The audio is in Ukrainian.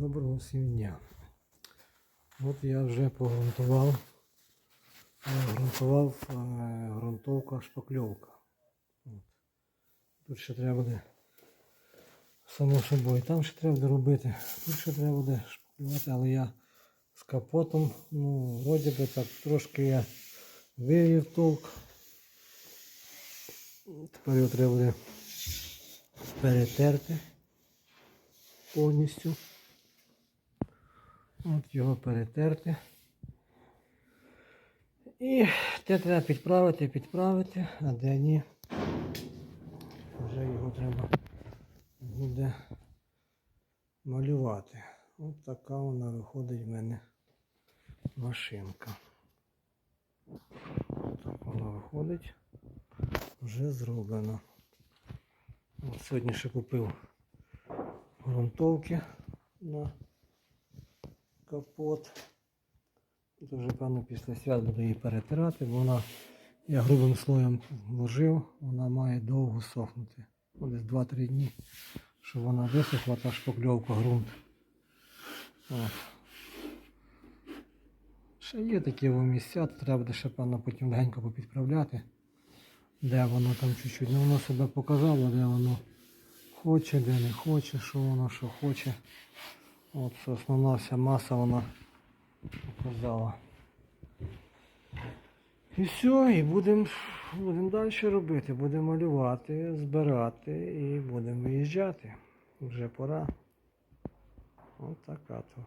Доброго всім дня. От я вже погрунтував, е, грунтував е, ґрунтовка шпакльовка. Тут ще треба буде само собою. Там ще треба буде робити. Тут ще треба буде шпаклювати, але я з капотом, ну, вроді би так трошки я вивів толк. Тепер його треба буде перетерти повністю. От його перетерти. І те треба підправити, підправити, а де ні, вже його треба буде малювати. От така вона виходить в мене машинка. Так вона виходить. Вже зроблено. От сьогодні ще купив грунтовки на капот. Тут вже, певно, після свят буду її перетирати, бо вона, я грубим слоєм вложив, вона має довго сохнути. Ну, Десь 2-3 дні, щоб вона висохла та шпакльовка ґрунт. Ще є такі місця, то треба буде ще певно потім легенько попідправляти, де воно там чуть-чуть. Ну воно себе показало, де воно хоче, де не хоче, що воно що хоче. От це основна вся маса вона показала. І все, і будемо будем далі робити. Будемо малювати, збирати і будемо виїжджати. Вже пора. Ось така то.